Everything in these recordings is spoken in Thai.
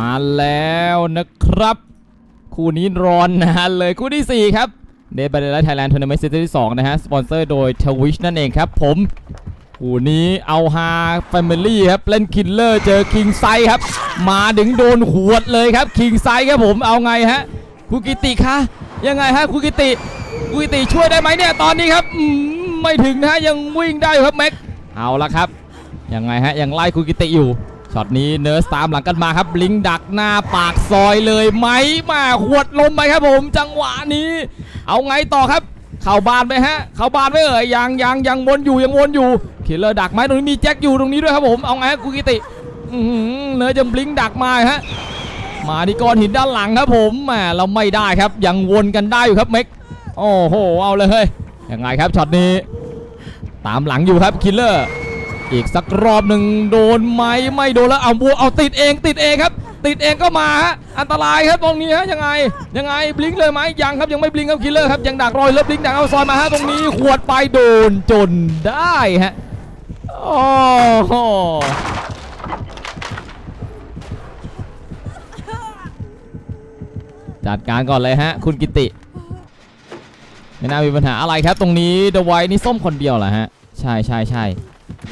มาแล้วนะครับ คู่นี้ร้อนนานเลยคู่ที่ 4 ครับเดบ a เดลไทยแลนด์ทัวร์นาเมนต์ซีซั่นที่2นะฮะ สปอนเซอร์โดยทวิชนั่นเองครับผมคู่นี้เอาฮาแฟมิลี่ครับ เล่นคิลเลอร์เจอคิงไซครับ มาถึงโดนหวดเลยครับคิงไซครับผมเอาไงฮะคุกิติคะยังไงฮะคุกิติคุกิติช่วยได้ไหมเนี่ยตอนนี้ครับไม่ถึงนะฮะยังวิ่งได้อยู่ครับแม็กเอาละครับยังไงฮะยังไล่คุกิติอยู่ ช็อตนี้เนิร์สตามหลังกันมาครับ ลิงดักหน้าปากซอยเลยไหมมาหวดลมไปครับผม จังหวะนี้ เอาไงต่อครับ เข้าบานไปฮะ เข้าบานไม่เอ่ยยังยังยังวนอยู่ยังวนอยู่คิลเลอร์ดักไหมตรงนี้มีแจ็คอยู่ตรงนี้ด้วยครับผม เอาไงฮะคุกิติอื้อหือเนิร์สจะบลิงดักมาฮะ มาที่ก้อนหินด้านหลังครับผมแหมเราไม่ได้ครับ ยังวนกันได้อยู่ครับเม็ก โอ้โห เอาเลยเฮ้ยยังไงครับช็อตนี้ ตามหลังอยู่ครับคิลเลอร์ อีกสักรอบหนึ่งโดนไหมไม่โดนแล้วเอาบัวเอาติดเองติดเองครับ ติดเองก็มาฮะอันตรายครับตรงนี้ฮะยังไง ยังไงบลิงเลยไหมยังครับยังไม่บลิงครับคิลเลอร์ครับยังดักรอยแล้วบลิงดักเอาซอยมาฮะตรงนี้ขวดไปโดนจนได้ฮะโอ้โหจัดการก่อนเลยฮะ คุณกิติไม่น่ามีปัญหาอะไรครับ ตรงนี้เดอะไวนี่ส้มคนเดียวเหรอฮะ ใช่ใช่ใช่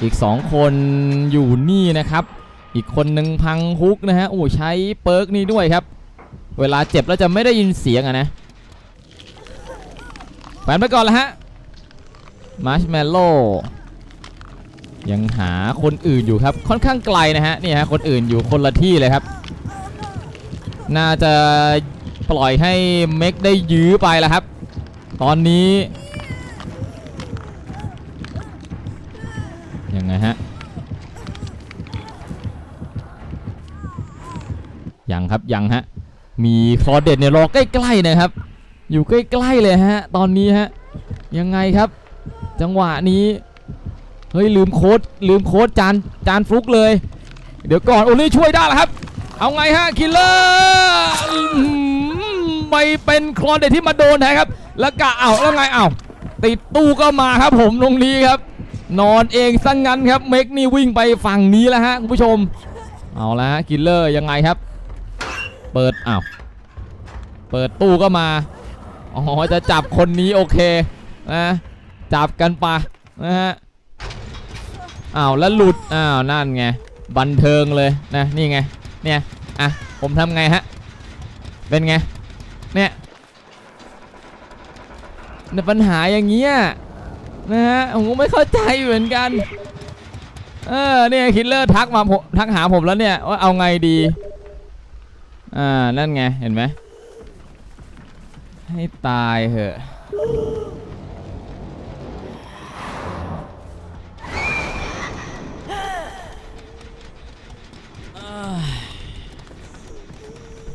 อีก 2 คนอยู่นี่นะครับ อีกคนหนึ่งพังฮุกนะฮะโอ้ใช้เปิร์กนี้ด้วยครับ เวลาเจ็บแล้วจะไม่ได้ยินเสียงอะนะแปนไปก่อนละฮะมาร์ชแมลโล่ยังหาคนอื่นอยู่ครับค่อนข้างไกลนะฮะนี่ฮะคนอื่นอยู่คนละที่เลยครับ น่าจะปล่อยให้เม็กได้ยื้อไปแล้วครับ ตอนนี้ ยังไงฮะ ยังครับยังฮะ มีคลอเดตเนี่ยรอใกล้ๆนะครับ อยู่ใกล้ๆเลยฮะ ตอนนี้ฮะ ยังไงครับ จังหวะนี้ เฮ้ยลืมโค้ดลืมโค้ดจานจานฟลุกเลย เดี๋ยวก่อนโอลี่ช่วยได้แล้วครับ เอาไงฮะคิลเลอร์ไม่เป็นคลอเดตที่มาโดนนะครับ แล้วกะเอาแล้วไงเอาติดตู้ก็มาครับผมตรงนี้ครับ นอนเองซะงงั้นครับเมกนี่วิ่งไปฝั่งนี้แล้วฮะคุณผู้ชม เอาละฮะกิลเลอร์ยังไงครับ เปิดอ้าวเปิดตู้ก็มาอ๋อจะจับคนนี้โอเคนะจับกันปะนะฮะอ้าวแล้วหลุดอ้าวนั่นไงบันเทิงเลยนะนี่ไงเนี่ยอะผมทำไงฮะเป็นไงเนี่ยเนี่ยปัญหาอย่างเงี้ย นะฮะผมก็ไม่เข้าใจเหมือนกัน เออเนี่ยคิลเลอร์ทักมาทักหาผมแล้วเนี่ยว่าเอาไงดี อ่า นั่นไง เห็นไหม ให้ตายเหอะ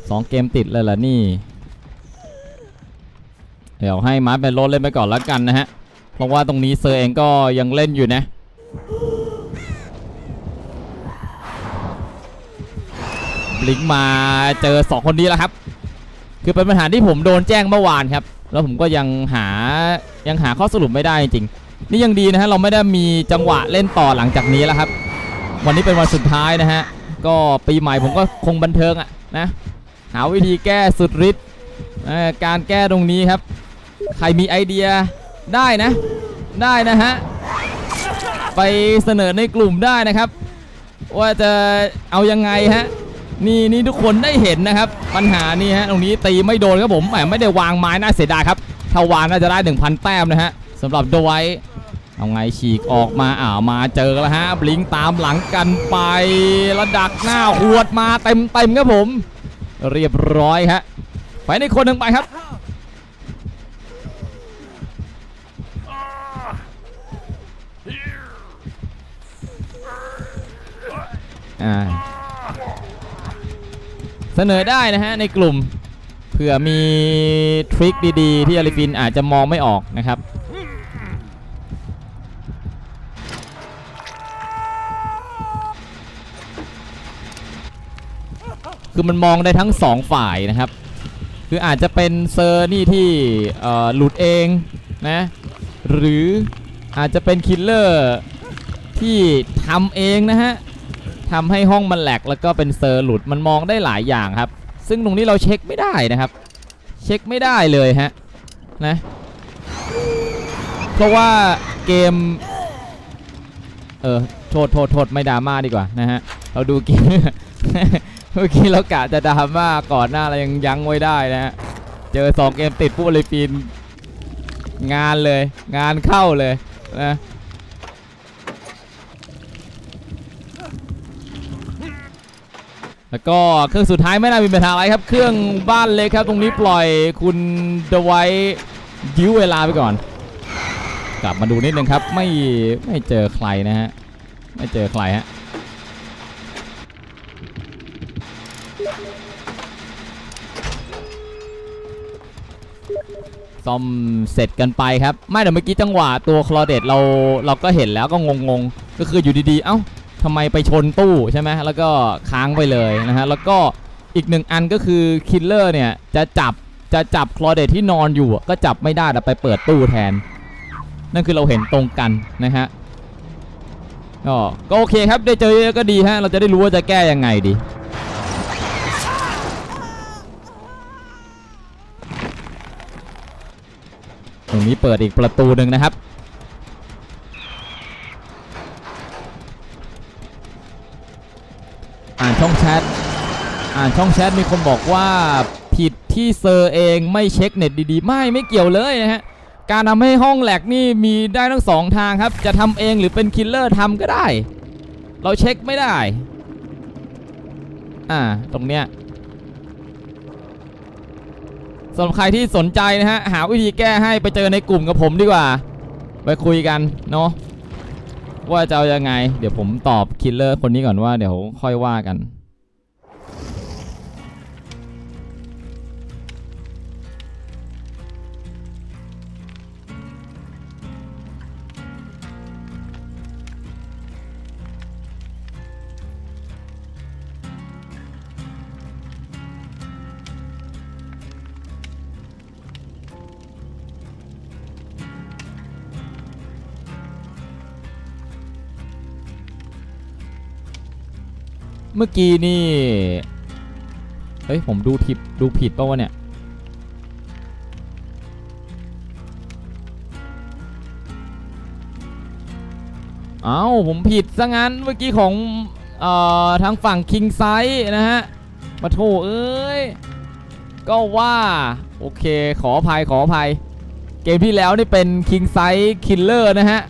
สองเกมติดเลยล่ะนี่ เดี๋ยวให้มาร์คเป็นโรดเล่นไปก่อนแล้วกันนะฮะ เพราะว่าตรงนี้เซอร์เองก็ยังเล่นอยู่นะ บลิงก์มาเจอ 2 คนนี้แล้วครับ คือเป็นปัญหาที่ผมโดนแจ้งเมื่อวานครับ แล้วผมก็ยังหายังหาข้อสรุปไม่ได้จริงๆนี่ยังดีนะฮะเราไม่ได้มีจังหวะเล่นต่อหลังจากนี้แล้วครับ วันนี้เป็นวันสุดท้ายนะฮะ ก็ปีใหม่ผมก็คงบันเทิงอะนะ หาวิธีแก้สุดฤทธิ์การแก้ตรงนี้ครับ ใครมีไอเดีย ได้นะ ได้นะฮะ ไปเสนอในกลุ่มได้นะครับ ว่าจะเอายังไงฮะนี่นี่ทุกคนได้เห็นนะครับ ปัญหานี่ฮะตรงนี้ตีไม่โดนครับผมแหมไม่ได้วางไม้น่าเสียดายครับถ้าวางน่าจะได้ 1,000 แต้มนะฮะสำหรับโดไวเอาไงฉีกออกมาอ้ามาเจอแล้วฮะบลิงตามหลังกันไป ระดักหน้าหวดมาเต็มเต็มครับผม เรียบร้อยฮะไปในคนหนึ่งไปครับ เสนอได้นะฮะในกลุ่มเผื่อมีทริคดีๆ ที่อาริฟินอาจจะมองไม่ออกนะครับคือมันมองได้ทั้งสองฝ่ายนะครับ คืออาจจะเป็นเซอร์นี่ที่หลุดเองนะหรืออาจจะเป็นคิลเลอร์ที่ทำเองนะฮะ ทำให้ห้องมันแหลกแล้วก็เป็นเซอร์หลุดมันมองได้หลายอย่างครับ ซึ่งตรงนี้เราเช็คไม่ได้นะครับ เช็คไม่ได้เลยฮะนะเพราะว่าเกม เออโทษโทษโทษไม่ดราม่าดีกว่านะฮะเราดูเกมเมื่อกี้เรากะจะดราม่าก่อนหน้าเรายังยั้งไว้ได้นะฮะเจอสองเกมติดปุ๊บเลยปีนงานเลย งานเข้าเลยนะ แล้วก็เครื่องสุดท้ายไม่น่ามีปัญหาอะไรครับ เครื่องบ้านเล็กครับตรงนี้ปล่อยคุณเดไว้ยื้อเวลาไปก่อน กลับมาดูนิดนึงครับ ไม่ไม่เจอใครนะฮะไม่เจอใครฮะซ่อมเสร็จกันไปครับ ไม่แต่เมื่อกี้จังหวะตัวคลอเดตเราเราก็เห็นแล้วก็งงๆ ก็คืออยู่ดีๆ เอ้า ทำไมไปชนตู้ใช่ไหมแล้วก็ค้างไปเลยนะฮะแล้วก็อีกหนึ่งอันก็คือคิลเลอร์เนี่ยจะจับจะจับคลอเดตที่นอนอยู่ก็จับไม่ได้แต่ไปเปิดตู้แทน นั่นคือเราเห็นตรงกันนะฮะก็โอเคครับได้เจอก็ดีฮะเราจะได้รู้ว่าจะแก้ยังไงดีตรงนี้เปิดอีกประตูหนึ่งนะครับ อ่าน ช่องแชทอ่านช่องแชทมีคนบอกว่าผิดที่เซอร์เองไม่เช็คเน็ตดีๆ ไม่ไม่เกี่ยวเลยนะฮะการทำให้ห้องแหลกนี่มีได้ทั้งสองทางครับ จะทำเองหรือเป็นคิลเลอร์ทำก็ได้ เราเช็คไม่ได้ อ่า ตรงเนี้ยสำหรับใครที่สนใจนะฮะ หาวิธีแก้ให้ไปเจอในกลุ่มกับผมดีกว่า ไปคุยกันเนาะว่าจะเอายังไง เดี๋ยวผมตอบคิลเลอร์คนนี้ก่อนว่าเดี๋ยวค่อยว่ากัน เมื่อกี้นี่ เฮ้ย ผมดูทิปดูผิดป่าวะเนี่ย เอ้าผมผิดซะงั้นเมื่อกี้ของเอ่อทางฝั่งคิงไซนะฮะมาโทเอ้ย ก็ว่า โอเคขออภัยขออภัย เกมที่แล้วนี่เป็นคิงไซคิลเลอร์นะฮะ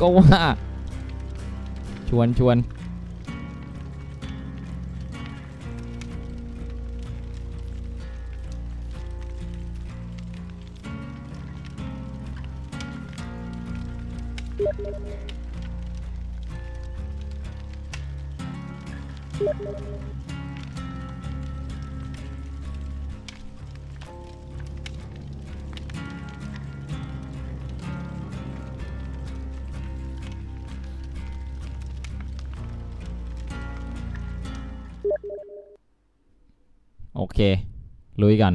ก็ว่า ชวนชวน ลุยกัน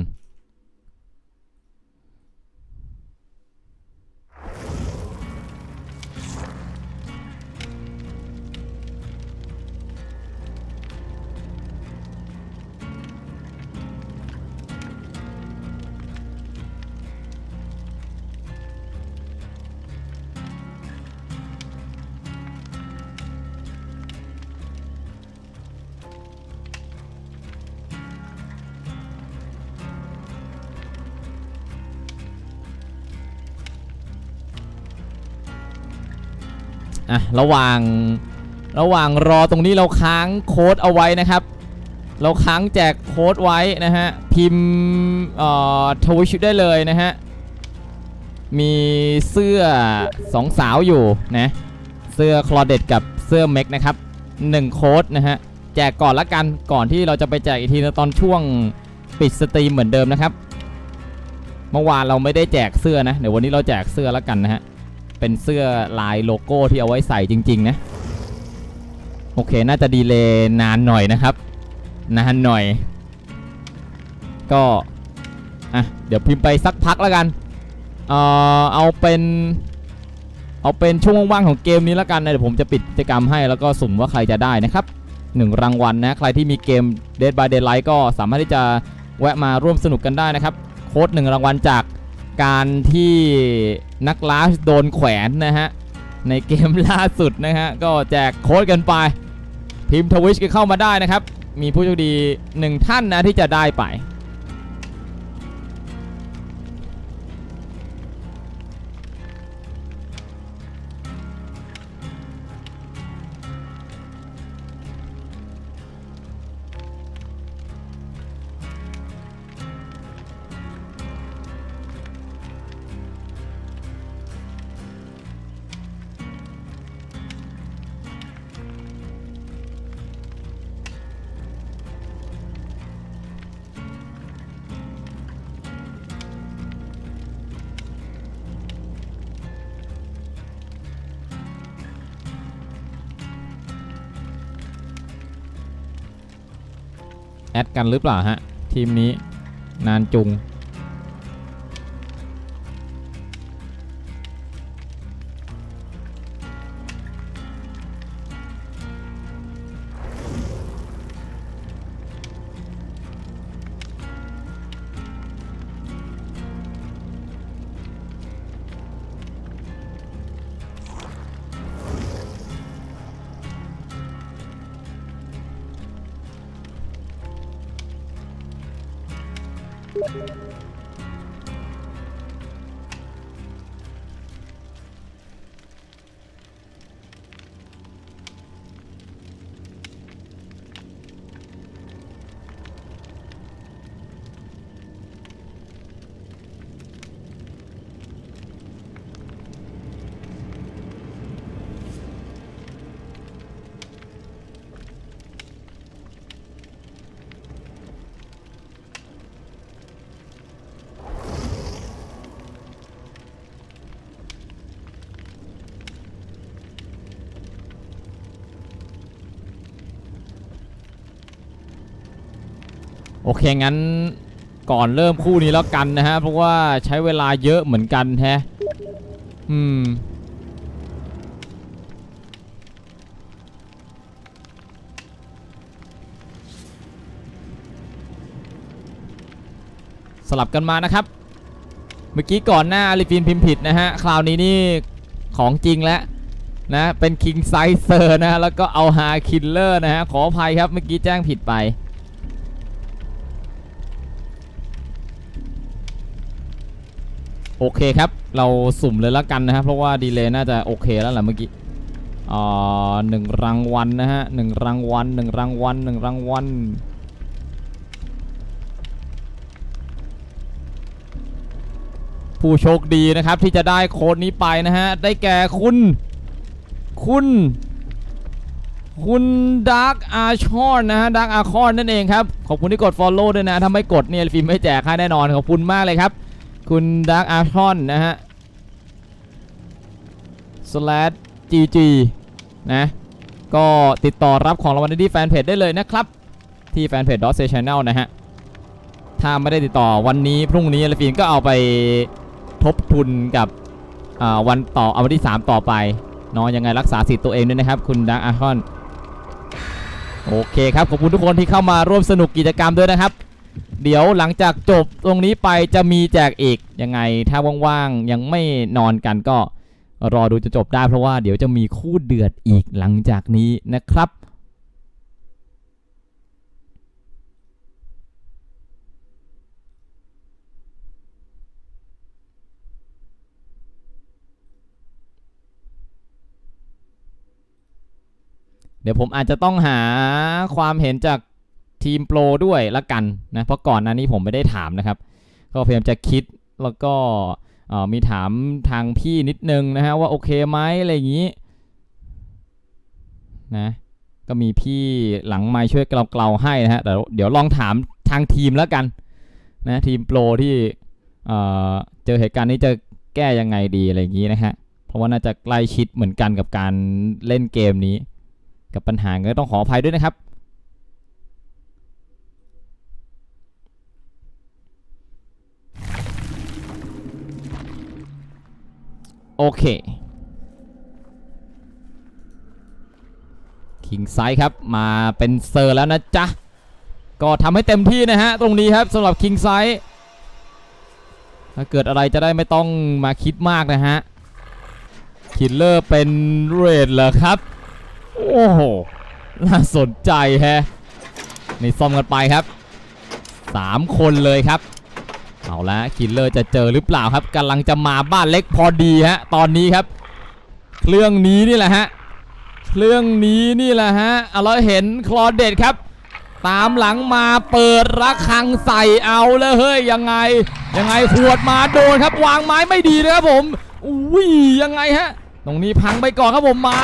อะระหว่างระหว่างรอตรงนี้เราค้างโค้ดเอาไว้นะครับ เราค้างแจกโค้ดไว้นะฮะ พิมพ์เอ่อทวิชได้เลยนะฮะ มีเสื้อสองสาวอยู่นะ เสื้อคลอเดตกับเสื้อเม็กนะครับ1โค้ดนะฮะ แจกก่อนละกันก่อนที่เราจะไปแจกอีกทีตอนช่วงปิดสตรีมเหมือนเดิมนะครับ เมื่อวานเราไม่ได้แจกเสื้อนะ เดี๋ยววันนี้เราแจกเสื้อละกันนะฮะ เป็นเสื้อลายโลโก้ที่เอาไว้ใส่จริง ๆ นะ โอเค น่าจะดีเลย์นานหน่อยนะครับ นานหน่อย ก็ อะ เดี๋ยวพิมพ์ไปสักพักแล้วกัน เอ่อ เอาเป็น เอาเป็นช่วงว่างๆของเกมนี้แล้วกันนะ เดี๋ยวผมจะปิดกิจกรรมให้แล้วก็สุ่มว่าใครจะได้นะครับหนึ่งรางวัลนะใครที่มีเกม Dead by Daylight ก็สามารถที่จะแวะมาร่วมสนุกกันได้นะครับ โค้ดหนึ่งรางวัลจากการที่ นักล่าโดนแขวนนะฮะ ในเกมล่าสุดนะฮะ ก็แจกโค้ดกันไป พิมพ์ทวิชก็เข้ามาได้นะครับ มีผู้โชคดีหนึ่งท่านนะที่จะได้ไป หรือเปล่าฮะ ทีมนี้นานจุง โอเคงั้นก่อนเริ่มคู่นี้แล้วกันนะฮะ เพราะว่าใช้เวลาเยอะเหมือนกันแฮะ อืม สลับกันมานะครับ เมื่อกี้ก่อนหน้าลิฟินพิมพ์ผิดนะฮะ คราวนี้นี่ของจริงแล้วนะ เป็นคิงไซเซอร์นะฮะแล้วก็เอาฮาคิลเลอร์นะฮะ ขออภัยครับ เมื่อกี้แจ้งผิดไป โอเคครับ เราสุ่มเลยล้วกันนะครับ เพราะว่าดีเลย์น่าจะโอเคแล้วแหละเมื่อกี้อ่าหนึ่งรางวัลนะฮะหนึ่งรางวัลหนึ่งรางวัลหนึ่งรางวัลผู้โชคดีนะครับที่จะได้โค้ดนี้ไปนะฮะ ได้แก่คุณ คุณ คุณดาร์กอาชอนนะฮะดาร์กอาคอนนั่นเองครับ ขอบคุณที่กด Follow ด้วยนะ ถ้าไม่กดเนี่ยฟิล์มไม่แจกให้แน่นอน ขอบคุณมากเลยครับ คุณดาร์กอาร์ชอนนะฮะ slash gg นะ ก็ติดต่อรับของรางวัลได้ที่แฟนเพจได้เลยนะครับ ที่แฟนเพจ dot say channel นะฮะ ถ้าไม่ได้ติดต่อวันนี้พรุ่งนี้ลฟินก็เอาไปทบทุนกับวันต่อเอาวันที่ 3 ต่อไปเนาะยังไงรักษาสิทธิ์ตัวเองด้วยนะครับ คุณดาร์กอาร์ชอน โอเคครับ ขอบคุณทุกคนที่เข้ามาร่วมสนุกกิจกรรมด้วยนะครับ เดี๋ยวหลังจากจบตรงนี้ไปจะมีแจกอีกยังไง ถ้าว่างๆยังไม่นอนกันก็รอดูจะจบได้เพราะว่าเดี๋ยวจะมีคู่เดือดอีกหลังจากนี้นะครับเดี๋ยวผมอาจจะต้องหาความเห็นจาก ทีมโปรด้วยละกันนะเพราะก่อนหน้านี้ผมไม่ได้ถามนะครับ ก็พยายามจะคิดแล้วก็มีถามทางพี่นิดนึงนะฮะว่าโอเคไหมอะไรอย่างนี้นะก็มีพี่หลังไม้ช่วยเกลาๆให้นะฮะแต่เดี๋ยวลองถามทางทีมแล้วกันนะทีมโปรที่เเจอเหตุการณ์นี้จะแก้ยังไงดีอะไรอย่างนี้นะฮะเพราะว่าน่าจะใกล้ชิดเหมือนกันกับการเล่นเกมนี้ กับปัญหาเงี้ยต้องขออภัยด้วยนะครับ โอเค คิงไซด์ครับ มาเป็นเซอร์แล้วนะจ๊ะ ก็ทำให้เต็มที่นะฮะ ตรงนี้ครับสำหรับคิงไซด์ถ้าเกิดอะไรจะได้ไม่ต้องมาคิดมากนะฮะ คิลเลอร์เป็นเรดเหรอครับ โอ้โห น่าสนใจแฮะนี่ซ่อมกันไปครับ 3 คนเลยครับ เอาละคิลเลอร์จะเจอหรือเปล่าครับกำลังจะมาบ้านเล็กพอดีฮะตอนนี้ครับ เครื่องนี้นี่แหละฮะเครื่องนี้นี่แหละฮะเอาเราเห็นคลอเดตครับ ตามหลังมาเปิดระฆังใส่เอาเลยเฮ้ยยังไง ยังไงขวดมาโดนครับ วางไม้ไม่ดีนะครับผมอุ้ยยังไงฮะตรงนี้พังไปก่อนครับผมไม้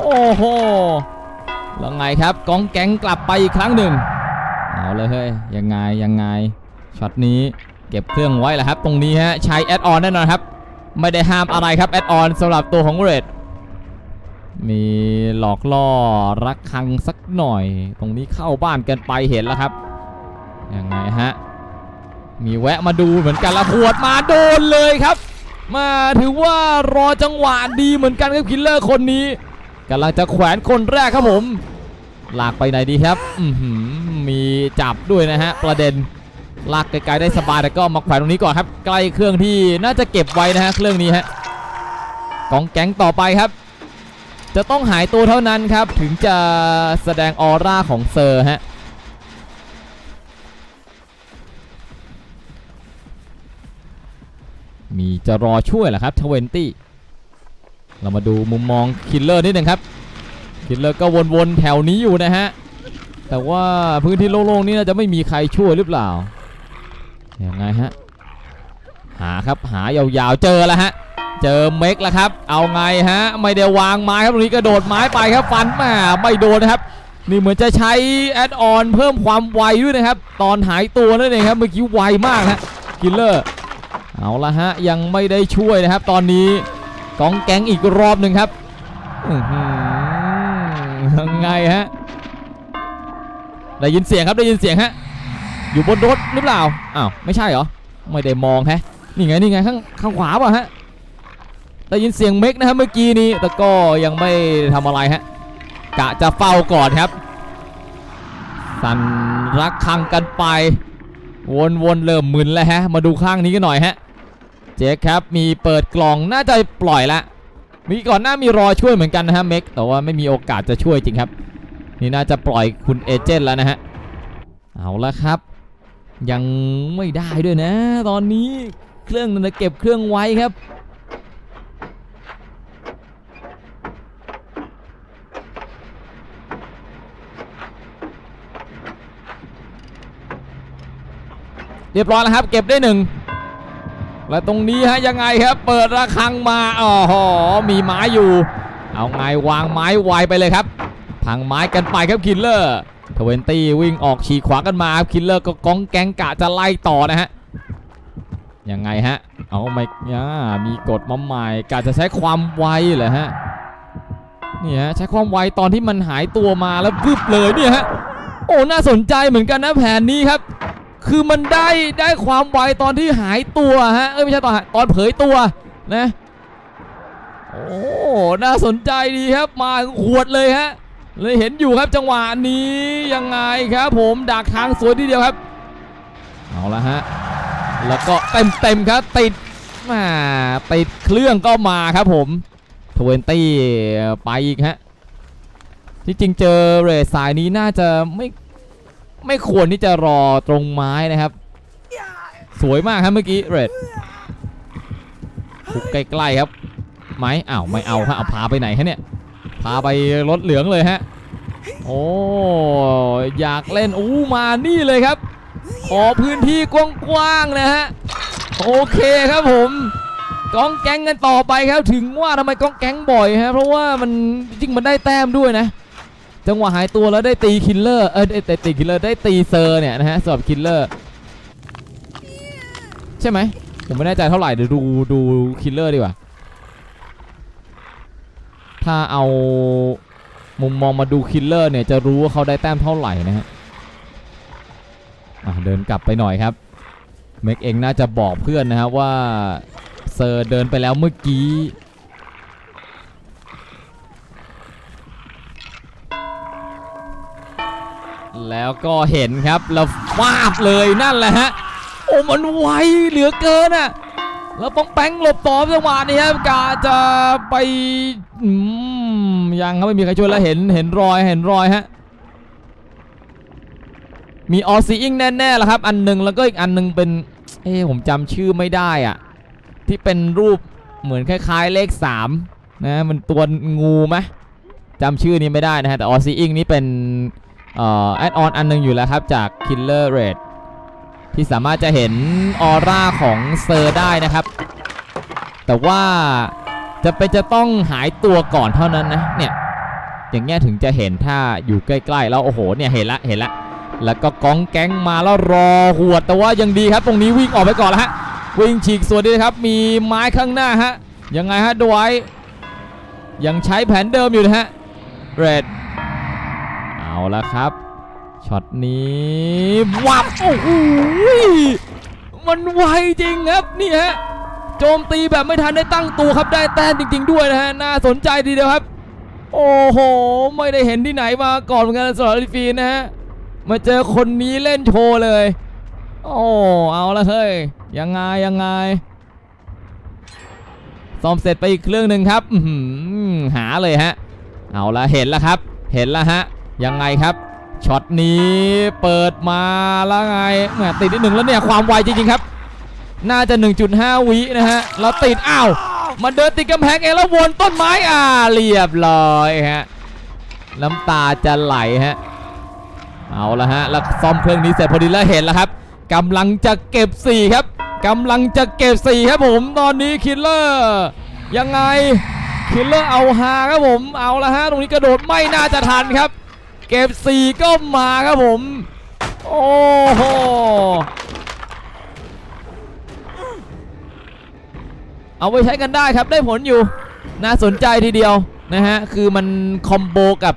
โอ้โหแล้วไงครับกองแก๊งกลับไปอีกครั้งหนึ่งเอาเลยเฮ้ยยังไงยังไง ช็อตนี้เก็บเครื่องไว้แหละครับ ตรงนี้ฮะใช้แอดออนแน่นอนครับ ไม่ได้ห้ามอะไรครับแอดออนสำหรับตัวของเรดมีหลอกล่อรักคังสักหน่อย ตรงนี้เข้าบ้านกันไปเห็นแล้วครับยังไงฮะมีแวะมาดูเหมือนกันละขวดมาโดนเลยครับ มาถือว่ารอจังหวะดีเหมือนกันครับคิลเลอร์คนนี้กำลังจะแขวนคนแรกครับผม ลากไปไหนดีครับมีจับด้วยนะฮะประเด็น ลากไกลๆได้สบายแต่ก็มาแขวนตรงนี้ก่อนครับ ใกล้เครื่องที่น่าจะเก็บไว้นะฮะเครื่องนี้ฮะกองแก๊งต่อไปครับ จะต้องหายตัวเท่านั้นครับ ถึงจะแสดงออร่าของเซอร์ฮะมีจะรอช่วยเหรอครับทเวนตี้เรามาดูมุมมองคิลเลอร์นิดหนึ่งครับ คิดเลยก็วนๆแถวนี้อยู่นะฮะ แต่ว่าพื้นที่โล่งๆนี่จะไม่มีใครช่วยหรือเปล่า ยังไงฮะ หาครับหายาวๆเจอแล้วฮะ เจอเมกแล้วครับ เอาไงฮะ ไม่ได้วางไม้ครับตรงนี้กระโดดไม้ไปครับฟันแมาไม่โดนนะครับ นี่เหมือนจะใช้แอดออนเพิ่มความไวด้วยนะครับ ตอนหายตัวนั่นเองครับเมื่อกี้ไวมากฮะกิลเลอร์เอาละฮะยังไม่ได้ช่วยนะครับ ตอนนี้กองแก๊งอีกรอบหนึ่งครับยังไงฮะได้ยินเสียงครับได้ยินเสียงฮะ อยู่บนรถหรือเปล่า อ้าวไม่ใช่เหรอ ไม่ได้มองฮะ นี่ไงนี่ไงข้างข้างขวาเปล่ะฮะ ได้ยินเสียงเมกนะครับเมื่อกี้นี้ แต่ก็ยังไม่ทำอะไรฮะ กะจะเฝ้าก่อนครับ สั่นรักคังกันไป วนๆเริ่มมึนแล้วฮะ มาดูข้างนี้กันหน่อยฮะ เจ๊ครับมีเปิดกล่องน่าจะปล่อยละมีก่อนหน้ามีรอช่วยเหมือนกันนะฮะเม็กแต่ว่าไม่มีโอกาสจะช่วยจริงครับ นี่น่าจะปล่อยคุณเอเจนต์แล้วนะฮะ เอาละครับ ยังไม่ได้ด้วยนะ ตอนนี้เครื่องนั้นนะเก็บเครื่องไว้ครับเรียบร้อยแล้วครับเก็บได้หนึ่งและตรงนี้ฮะยังไงครับเปิดระฆังมาอ๋อหอมีไม้อยู่ เอาไงวางไม้ไวไปเลยครับ พังไม้กันไปครับคิลเลอร์ ทเวนตี้วิ่งออกฉีกขวากันมาครับคิลเลอร์ก็ก้องแกงกะจะไล่ต่อนะฮะยังไงฮะ เอาไม่ย่ามีกดมาใหม่กะจะใช้ความไวเหรอฮะนี่ฮะใช้ความไวตอนที่มันหายตัวมาแล้ววึบเลยเนี่ยฮะโอ้น่าสนใจเหมือนกันนะแผนนี้ครับ คือมันได้ได้ความไวตอนที่หายตัวฮะเอ้ยไม่ใช่ตอนตอนเผยตัวนะโอ้น่าสนใจดีครับมาขวดเลยฮะ เลยเห็นอยู่ครับจังหวะนี้ยังไงครับผมดักทางสวยทีเดียวครับ เอาละฮะ แล้วก็เต็มเต็มครับติดมาติดเครื่องก็มาครับผมทเวนตี้ไปอีกฮะ ที่จริงเจอเรสสายนี้น่าจะไม่ไม่ควรที่จะรอตรงไม้นะครับ สวยมากครับเมื่อกี้เรดคุกใกล้ๆครับ ไม้อ้าวไม่เอาฮะเอาพาไปไหนฮะเนี่ย พาไปรถเหลืองเลยฮะ โอ้อยากเล่นอู้มานี่เลยครับ ขอพื้นที่กว้างๆนะฮะ โอเคครับผมกองแก๊งกันต่อไปครับ ถึงว่าทำไมกองแก๊งบ่อยฮะ เพราะว่ามันจริงมันได้แต้มด้วยนะ จังหวะหายตัวแล้วได้ตีคิลเลอร์ เออได้ได้ตีคิลเลอร์ได้ตีเซอร์เนี่ยนะฮะสำหรับคิลเลอร์ ใช่ไหมผมไม่แน่ใจเท่าไหร่เดี๋ยวดูดูคิลเลอร์ดีกว่า ถ้าเอามุมมองมาดูคิลเลอร์เนี่ยจะรู้ว่าเขาได้แต้มเท่าไหร่นะฮะเดินกลับไปหน่อยครับ เมกเองน่าจะบอกเพื่อนนะครับว่าเซอร์เดินไปแล้วเมื่อกี้แล้วก็เห็นครับแล้วฟาบเลยนั่นแหละฮะ โอ้มันไวเหลือเกินอะ่ะ แล้วป้องแป้งหลบต่อจังหวะนี้ครับกาจะไปยังครับไม่มีใครช่วยแล้วเห็นเห็นรอยเห็นรอยฮะมีออซีอิงแน่ๆแล้วครับ อันหนึ่งแล้วก็อีกอันหนึงเป็นเอ้ผมจำชื่อไม่ได้อะที่เป็นรูปเหมือนคล้ายๆเลข3นะมันตัวงูไหมจำชื่อนี้ไม่ได้นะฮะแต่ออซีอิงนี่เป็นเอ่อแอดออนอันหนึงอยู่แล้วครับจาก Killer Red ที่สามารถจะเห็นออร่าของเซอร์ได้นะครับ แต่ว่าจะเป็นจะต้องหายตัวก่อนเท่านั้นนะเนี่ยอย่างเงี้ยถึงจะเห็นถ้าอยู่ใกล้ๆแล้วโอ้โหเนี่ยเห็นละเห็นละแล้วก็กองแก๊งมาแล้วรอหวดแต่ว่ายังดีครับ ตรงนี้วิ่งออกไปก่อนแล้วฮะวิ่งฉีกส่วนดีนะครับมีไม้ข้างหน้าฮะยังไงฮะดไวท์ยังใช้แผนเดิมอยู่นะฮะเรดเอาละครับ ช็อตนี้วับโอ้โหมันไวจริงครับนี่ฮะโจมตีแบบไม่ทันได้ตั้งตัวครับได้แต้มจริง ๆ ด้วยนะฮะน่าสนใจทีเดียวครับ โอ้โห ไม่ได้เห็นที่ไหนมาก่อนเหมือนกันสำหรับลิฟีนนะฮะมาเจอคนนี้เล่นโชว์เลย โอ้เอาละเฮ้ยยังไงยังไงซ่อมเสร็จไปอีกเครื่องหนึ่งครับหาเลยฮะ เอาละเห็นแล้วครับ เห็นแล้วฮะ ยังไงครับ ช็อตนี้เปิดมาแล้วไงแหมติดนิดหนึ่งแล้วเนี่ยความไวจริงๆครับ น่าจะ 1.5 วินะฮะเราติดอ้าวมันเดินติดกำแพงเองแล้ววนต้นไม้อ่าเรียบร้อยฮะน้ำตาจะไหลฮะเอาละฮะแล้วซ่อมเครื่องนี้เสร็จพอดีแล้วเห็นแล้วครับกำลังจะเก็บ4ครับกำลังจะเก็บ4ครับผมตอนนี้คิลเลอร์ยังไงคิลเลอร์เอาฮาครับผมเอาละฮะตรงนี้กระโดดไม่น่าจะทันครับ เก็บ4ก็มาครับผม โอ้โหเอาไปใช้กันได้ครับได้ผลอยู่ น่าสนใจทีเดียวนะฮะ คือมันคอมโบกับ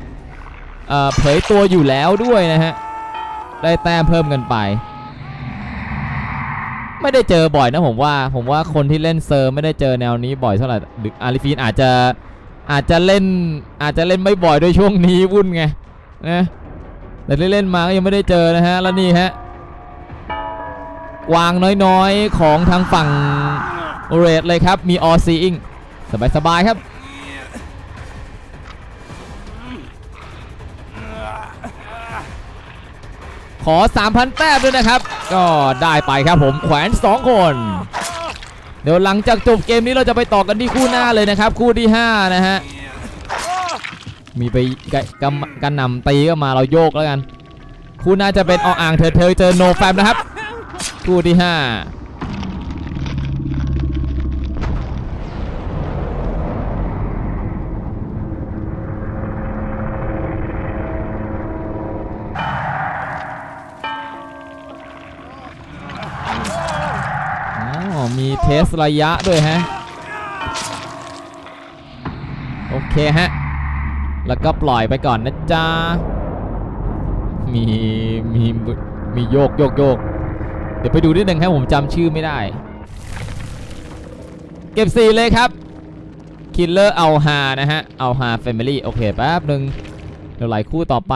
เผยตัวอยู่แล้วด้วยนะฮะ ได้แต้มเพิ่มกันไป ไม่ได้เจอบ่อยนะผมว่า ผมว่าคนที่เล่นเซอร์ไม่ได้เจอแนวนี้บ่อยเท่าไหร่หรืออาริฟีนอาจจะอาจจะเล่นอาจจะเล่นไม่บ่อยด้วยช่วงนี้วุ่นไง นะแต่เล่นมาก็ยังไม่ได้เจอนะฮะแล้วนี่ฮะวางน้อยๆของทางฝั่งเรดเลยครับมีออซีอิงสบายๆครับขอ 3,000 แต้มด้วยนะครับ ก็ได้ไปครับผมแขวน 2 คน เดี๋ยวหลังจากจบเกมนี้เราจะไปต่อกันที่คู่หน้าเลยนะครับ คู่ที่ 5 นะฮะ มีไปกันนำตีก็มาเราโยกแล้วกันคู่น้าจะเป็นออ่างเธอเธอเจอโนแฟมนะครับคู่ที่5อ๋อมีเทสระยะด้วยฮะ โอเคฮะ แล้วก็ปล่อยไปก่อนนะจ๊ะ มีมีมีโยกโยกโยก เดี๋ยวไปดูนิดนึงครับผมจำชื่อไม่ได้ เก็บสี่เลยครับคิลเลอร์เอาฮานะฮะ เอาฮาแฟมิลี่โอเคแป๊บหนึ่งเดี๋ยวไหลคู่ต่อไป